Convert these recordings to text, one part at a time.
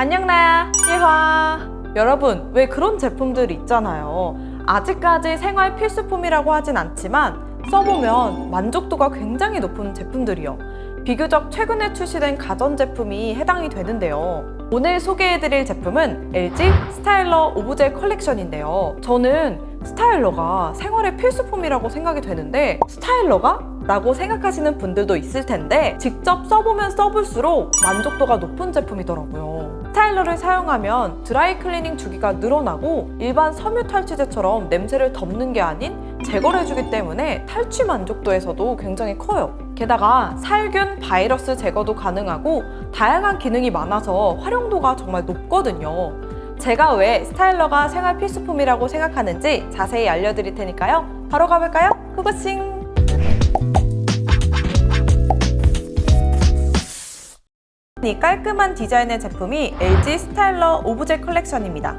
안녕 나야 예화 여러분 왜 그런 제품들 있잖아요. 아직까지 생활 필수품이라고 하진 않지만 써보면 만족도가 굉장히 높은 제품들이요. 비교적 최근에 출시된 가전제품이 해당이 되는데요. 오늘 소개해드릴 제품은 LG 스타일러 오브제 컬렉션인데요. 저는 스타일러가 생활의 필수품이라고 생각이 되는데 스타일러가? 라고 생각하시는 분들도 있을 텐데 직접 써보면 써볼수록 만족도가 높은 제품이더라고요. 스타일러를 사용하면 드라이 클리닝 주기가 늘어나고 일반 섬유 탈취제처럼 냄새를 덮는 게 아닌 제거를 해주기 때문에 탈취 만족도에서도 굉장히 커요. 게다가 살균, 바이러스 제거도 가능하고 다양한 기능이 많아서 활용도가 정말 높거든요. 제가 왜 스타일러가 생활 필수품이라고 생각하는지 자세히 알려드릴 테니까요. 바로 가볼까요? 후고싱! 이 깔끔한 디자인의 제품이 LG 스타일러 오브제 컬렉션입니다.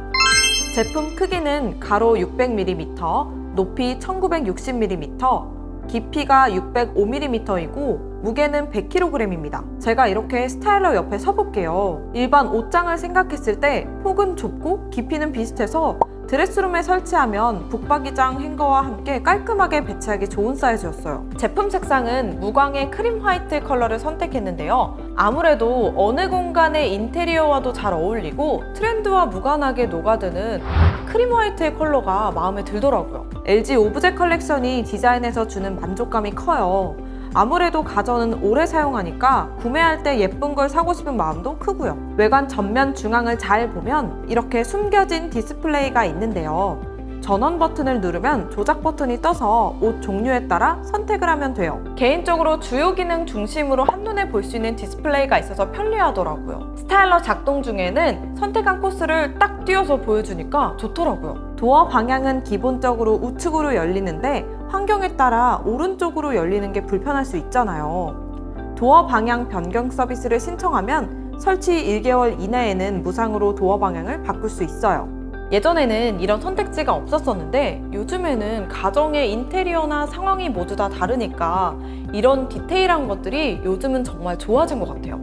제품 크기는 가로 600mm, 높이 1960mm, 깊이가 605mm이고 무게는 100kg입니다. 제가 이렇게 스타일러 옆에 서볼게요. 일반 옷장을 생각했을 때 폭은 좁고 깊이는 비슷해서 드레스룸에 설치하면 북박이장 행거와 함께 깔끔하게 배치하기 좋은 사이즈였어요. 제품 색상은 무광의 크림 화이트 컬러를 선택했는데요. 아무래도 어느 공간의 인테리어와도 잘 어울리고 트렌드와 무관하게 녹아드는 크림 화이트의 컬러가 마음에 들더라고요. LG 오브제 컬렉션이 디자인에서 주는 만족감이 커요. 아무래도 가전은 오래 사용하니까 구매할 때 예쁜 걸 사고 싶은 마음도 크고요. 외관 전면 중앙을 잘 보면 이렇게 숨겨진 디스플레이가 있는데요. 전원 버튼을 누르면 조작 버튼이 떠서 옷 종류에 따라 선택을 하면 돼요. 개인적으로 주요 기능 중심으로 한눈에 볼 수 있는 디스플레이가 있어서 편리하더라고요. 스타일러 작동 중에는 선택한 코스를 딱 띄워서 보여주니까 좋더라고요. 도어 방향은 기본적으로 우측으로 열리는데 환경에 따라 오른쪽으로 열리는 게 불편할 수 있잖아요. 도어 방향 변경 서비스를 신청하면 설치 1개월 이내에는 무상으로 도어 방향을 바꿀 수 있어요. 예전에는 이런 선택지가 없었었는데 요즘에는 가정의 인테리어나 상황이 모두 다 다르니까 이런 디테일한 것들이 요즘은 정말 좋아진 것 같아요.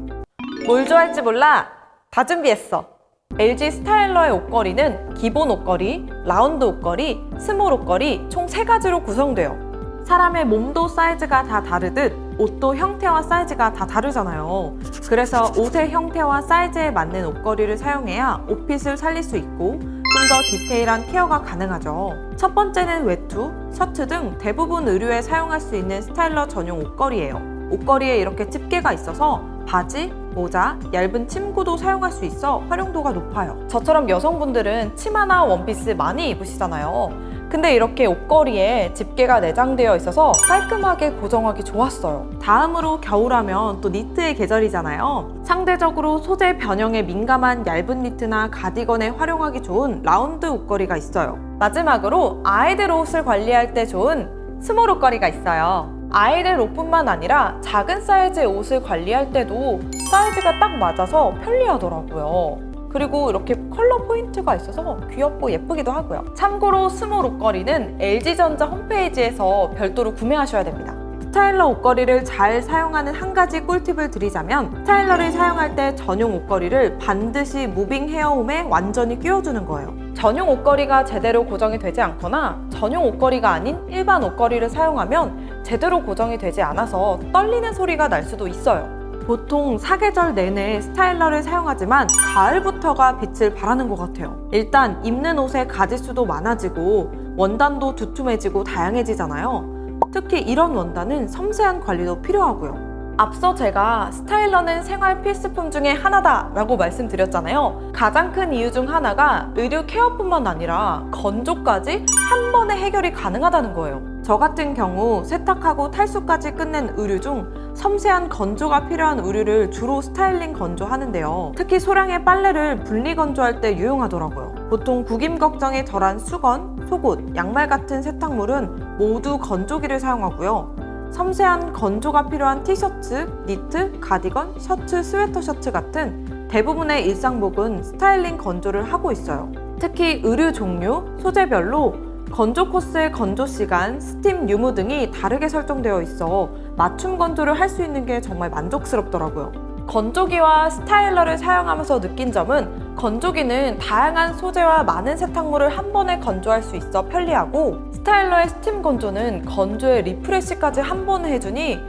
뭘 좋아할지 몰라. 다 준비했어. LG 스타일러의 옷걸이는 기본 옷걸이, 라운드 옷걸이, 스몰 옷걸이 총 세가지로 구성돼요. 사람의 몸도 사이즈가 다 다르듯 옷도 형태와 사이즈가 다 다르잖아요. 그래서 옷의 형태와 사이즈에 맞는 옷걸이를 사용해야 옷핏을 살릴 수 있고 좀 더 디테일한 케어가 가능하죠. 첫 번째는 외투, 셔츠 등 대부분 의류에 사용할 수 있는 스타일러 전용 옷걸이에요. 옷걸이에 이렇게 집게가 있어서 바지, 모자, 얇은 침구도 사용할 수 있어 활용도가 높아요. 저처럼 여성분들은 치마나 원피스 많이 입으시잖아요. 근데 이렇게 옷걸이에 집게가 내장되어 있어서 깔끔하게 고정하기 좋았어요. 다음으로 겨울하면 또 니트의 계절이잖아요. 상대적으로 소재 변형에 민감한 얇은 니트나 가디건에 활용하기 좋은 라운드 옷걸이가 있어요. 마지막으로 아이들 옷을 관리할 때 좋은 스몰 옷걸이가 있어요. 아이들 옷뿐만 아니라 작은 사이즈의 옷을 관리할 때도 사이즈가 딱 맞아서 편리하더라고요. 그리고 이렇게 컬러 포인트가 있어서 귀엽고 예쁘기도 하고요. 참고로 스몰 옷걸이는 LG전자 홈페이지에서 별도로 구매하셔야 됩니다. 스타일러 옷걸이를 잘 사용하는 한 가지 꿀팁을 드리자면 스타일러를 사용할 때 전용 옷걸이를 반드시 무빙 헤어홈에 완전히 끼워주는 거예요. 전용 옷걸이가 제대로 고정이 되지 않거나 전용 옷걸이가 아닌 일반 옷걸이를 사용하면 제대로 고정이 되지 않아서 떨리는 소리가 날 수도 있어요. 보통 사계절 내내 스타일러를 사용하지만 가을부터가 빛을 발하는 것 같아요. 일단 입는 옷의 가지수도 많아지고 원단도 두툼해지고 다양해지잖아요. 특히 이런 원단은 섬세한 관리도 필요하고요. 앞서 제가 스타일러는 생활 필수품 중에 하나다 라고 말씀드렸잖아요. 가장 큰 이유 중 하나가 의류 케어뿐만 아니라 건조까지 한 번에 해결이 가능하다는 거예요. 저 같은 경우 세탁하고 탈수까지 끝낸 의류 중 섬세한 건조가 필요한 의류를 주로 스타일링 건조하는데요. 특히 소량의 빨래를 분리 건조할 때 유용하더라고요. 보통 구김 걱정이 덜한 수건, 속옷, 양말 같은 세탁물은 모두 건조기를 사용하고요. 섬세한 건조가 필요한 티셔츠, 니트, 가디건, 셔츠, 스웨터 셔츠 같은 대부분의 일상복은 스타일링 건조를 하고 있어요. 특히 의류 종류, 소재별로 건조 코스의 건조 시간, 스팀 유무 등이 다르게 설정되어 있어 맞춤 건조를 할 수 있는 게 정말 만족스럽더라고요. 건조기와 스타일러를 사용하면서 느낀 점은 건조기는 다양한 소재와 많은 세탁물을 한 번에 건조할 수 있어 편리하고 스타일러의 스팀 건조는 건조에 리프레시까지 한 번에 해주니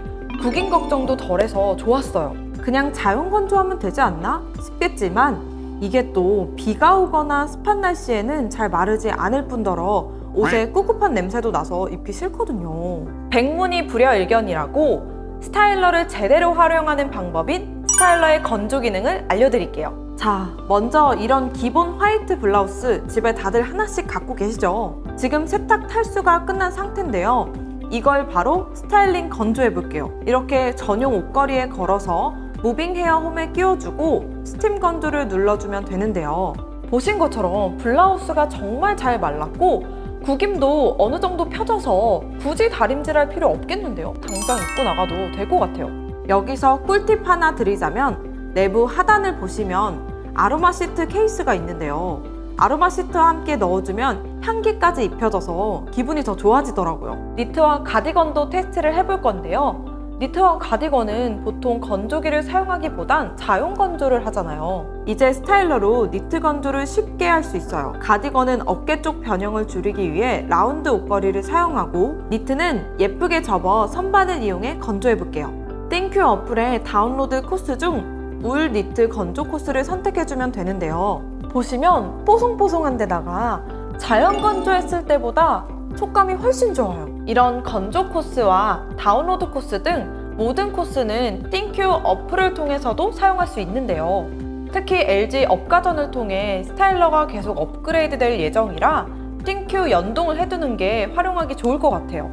구긴 걱정도 덜해서 좋았어요. 그냥 자연 건조하면 되지 않나 싶겠지만 이게 또 비가 오거나 습한 날씨에는 잘 마르지 않을 뿐더러 옷에 꿉꿉한 냄새도 나서 입기 싫거든요. 백문이 불여일견이라고 스타일러를 제대로 활용하는 방법인 스타일러의 건조 기능을 알려드릴게요. 자, 먼저 이런 기본 화이트 블라우스 집에 다들 하나씩 갖고 계시죠? 지금 세탁 탈수가 끝난 상태인데요. 이걸 바로 스타일링 건조해 볼게요. 이렇게 전용 옷걸이에 걸어서 무빙 헤어 홈에 끼워주고 스팀 건조를 눌러주면 되는데요. 보신 것처럼 블라우스가 정말 잘 말랐고 구김도 어느 정도 펴져서 굳이 다림질할 필요 없겠는데요. 당장 입고 나가도 될 것 같아요. 여기서 꿀팁 하나 드리자면 내부 하단을 보시면 아로마 시트 케이스가 있는데요. 아로마 시트와 함께 넣어주면 향기까지 입혀져서 기분이 더 좋아지더라고요. 니트와 가디건도 테스트를 해볼 건데요. 니트와 가디건은 보통 건조기를 사용하기보단 자연 건조를 하잖아요. 이제 스타일러로 니트 건조를 쉽게 할 수 있어요. 가디건은 어깨 쪽 변형을 줄이기 위해 라운드 옷걸이를 사용하고 니트는 예쁘게 접어 선반을 이용해 건조해 볼게요. 땡큐 어플의 다운로드 코스 중 울 니트 건조 코스를 선택해주면 되는데요. 보시면 뽀송뽀송한 데다가 자연 건조했을 때보다 촉감이 훨씬 좋아요. 이런 건조 코스와 다운로드 코스 등 모든 코스는 띵큐 어플을 통해서도 사용할 수 있는데요. 특히 LG 업가전을 통해 스타일러가 계속 업그레이드 될 예정이라 띵큐 연동을 해두는 게 활용하기 좋을 것 같아요.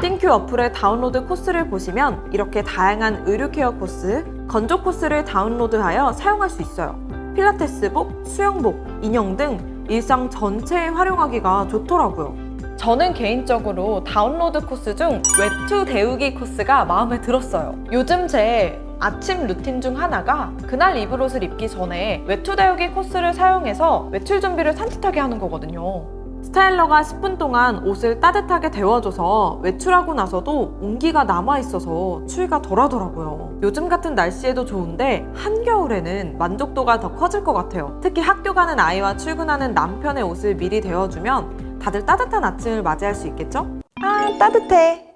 띵큐 어플의 다운로드 코스를 보시면 이렇게 다양한 의류 케어 코스, 건조 코스를 다운로드하여 사용할 수 있어요. 필라테스복, 수영복, 인형 등 일상 전체에 활용하기가 좋더라고요. 저는 개인적으로 다운로드 코스 중 외투 데우기 코스가 마음에 들었어요. 요즘 제 아침 루틴 중 하나가 그날 입을 옷을 입기 전에 외투 데우기 코스를 사용해서 외출 준비를 산뜻하게 하는 거거든요. 스타일러가 10분 동안 옷을 따뜻하게 데워줘서 외출하고 나서도 온기가 남아있어서 추위가 덜 하더라고요. 요즘 같은 날씨에도 좋은데 한겨울에는 만족도가 더 커질 것 같아요. 특히 학교 가는 아이와 출근하는 남편의 옷을 미리 데워주면 다들 따뜻한 아침을 맞이할 수 있겠죠? 아, 따뜻해.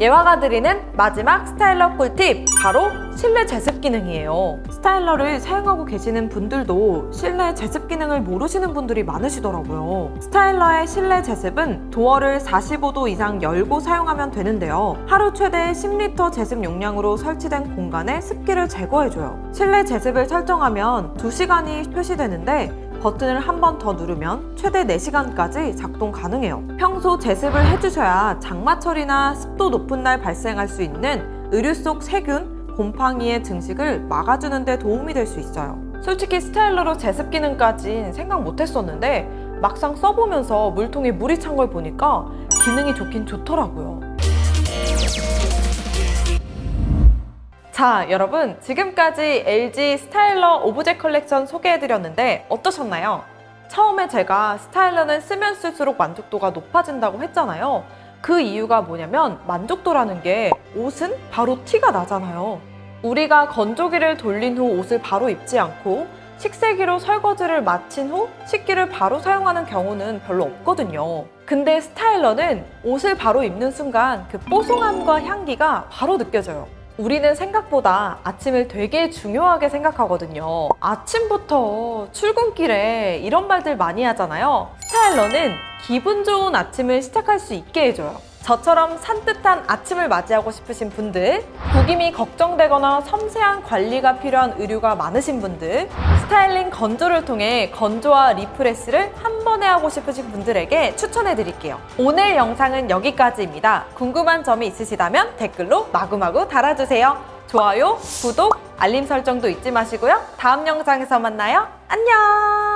예화가 드리는 마지막 스타일러 꿀팁 바로 실내 제습 기능이에요. 스타일러를 사용하고 계시는 분들도 실내 제습 기능을 모르시는 분들이 많으시더라고요. 스타일러의 실내 제습은 도어를 45도 이상 열고 사용하면 되는데요. 하루 최대 10리터 제습 용량으로 설치된 공간에 습기를 제거해줘요. 실내 제습을 설정하면 2시간이 표시되는데 버튼을 한 번 더 누르면 최대 4시간까지 작동 가능해요. 평소 제습을 해주셔야 장마철이나 습도 높은 날 발생할 수 있는 의류 속 세균, 곰팡이의 증식을 막아주는 데 도움이 될 수 있어요. 솔직히 스타일러로 제습 기능까진 생각 못 했었는데 막상 써보면서 물통에 물이 찬 걸 보니까 기능이 좋긴 좋더라고요. 자, 여러분. 지금까지 LG 스타일러 오브제 컬렉션 소개해드렸는데 어떠셨나요? 처음에 제가 스타일러는 쓰면 쓸수록 만족도가 높아진다고 했잖아요. 그 이유가 뭐냐면 만족도라는 게 옷은 바로 티가 나잖아요. 우리가 건조기를 돌린 후 옷을 바로 입지 않고 식세기로 설거지를 마친 후 식기를 바로 사용하는 경우는 별로 없거든요. 근데 스타일러는 옷을 바로 입는 순간 그 뽀송함과 향기가 바로 느껴져요. 우리는 생각보다 아침을 되게 중요하게 생각하거든요. 아침부터 출근길에 이런 말들 많이 하잖아요. 스타일러는 기분 좋은 아침을 시작할 수 있게 해줘요. 저처럼 산뜻한 아침을 맞이하고 싶으신 분들, 구김이 걱정되거나 섬세한 관리가 필요한 의류가 많으신 분들, 스타일링 건조를 통해 건조와 리프레스를 한 번에 하고 싶으신 분들에게 추천해 드릴게요. 오늘 영상은 여기까지입니다. 궁금한 점이 있으시다면 댓글로 마구마구 달아주세요. 좋아요, 구독, 알림 설정도 잊지 마시고요. 다음 영상에서 만나요. 안녕!